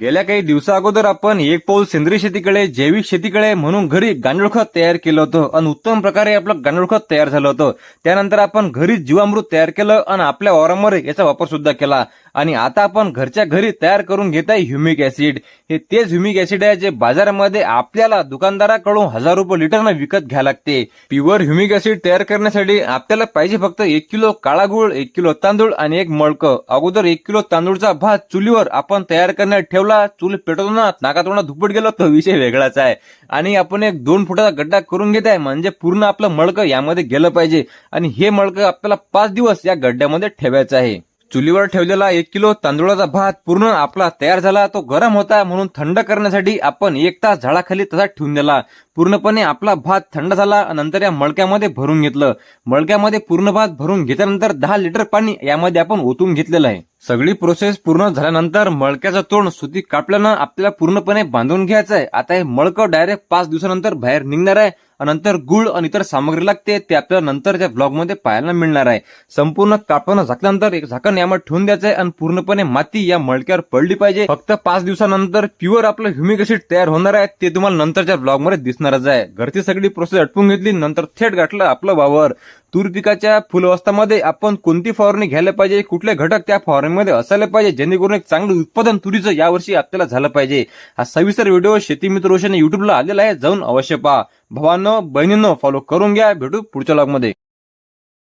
गेल्या काही दिवसा अगोदर आपण एक पाऊल सेंद्रिय शेतीकडे जैविक शेतीकडे म्हणून घरी गांडूळ खत तयार केलं होतं. आणि उत्तम प्रकारे आपलं गांडूळ खत तयार झालं होतं. त्यानंतर आपण घरी जीवामृत तयार केलं आणि आपल्या वावरामध्ये याचा वापर सुद्धा केला. आणि आता आपण घरच्या घरी तयार करून घेत आहे ह्युमिक ऍसिड हे तेच ह्युमिक ऍसिड आहे जे बाजारामध्ये आपल्याला दुकानदाराकडून हजार रुपये लिटरनं विकत घ्यायला लागते. प्युअर ह्युमिक ऍसिड तयार करण्यासाठी आपल्याला पाहिजे फक्त एक किलो काळा गुळ एक किलो तांदूळ आणि एक मळकं. अगोदर एक किलो तांदूळचा भात चुलीवर आपण तयार करण्यात ठेवला चूल पेटवताना नाकातोंडा धुपट गेलो तो विषय वेगळाच आहे. आणि आपण एक दोन फुटाचा गड्डा करून घेत आहे म्हणजे पूर्ण आपलं मळकं यामध्ये गेलं पाहिजे. आणि हे मळकं आपल्याला पाच दिवस या गड्ड्यामध्ये ठेवायचं आहे. चुलीवर ठेवलेला एक किलो तांदूळाचा भात पूर्ण आपला तयार झाला तो गरम होता म्हणून थंड करण्यासाठी आपण एक तास झाडाखाली तसाच ठेवून दिला. पूर्णपणे आपला भात थंड झाला नंतर या मळक्यामध्ये भरून घेतलं. मळक्यामध्ये पूर्ण भात भरून घेतल्यानंतर दहा लिटर पाणी यामध्ये आपण ओतून घेतलेलं आहे. सगळी प्रोसेस पूर्ण झाल्यानंतर मळक्याचं तोंड सुती कापल्यानं आपल्याला पूर्णपणे बांधून घ्यायचं आहे. आता हे मळकं डायरेक्ट पाच दिवसानंतर बाहेर निघणार आहे. नंतर गुळ आणि इतर सामग्री लागते ते आपल्याला नंतरच्या ब्लॉगमध्ये पाहायला मिळणार आहे. संपूर्ण कापणं झाकल्यानंतर एक झाकण यामध्ये ठेवून द्यायचं आहे आणि पूर्णपणे माती या मळक्यावर पडली पाहिजे. फक्त पाच दिवसानंतर प्युअर आपलं ह्युमिक ऍसिड तयार होणार आहे ते तुम्हाला नंतरच्या ब्लॉगमध्ये दिसणारच आहे. घरची सगळी प्रोसेस अटपून घेतली नंतर थेट गाठलं आपलं वावर. तूर पिकाच्या फुलावस्थामध्ये आपण कोणती फवारणी घ्यायला पाहिजे? कुठले घटक त्या फवारणीमध्ये असायला पाहिजे? जेणेकरून एक चांगलं उत्पादन तुरीचं यावर्षी आपल्याला झालं पाहिजे. हा सविस्तर व्हिडिओ शेती मित्र रोशन युट्यूबला आलेला आहे. जाऊन अवश्य पहा. भावांनो बहिणींनो फॉलो करून घ्या. भेटू पुढच्या लॉगमध्ये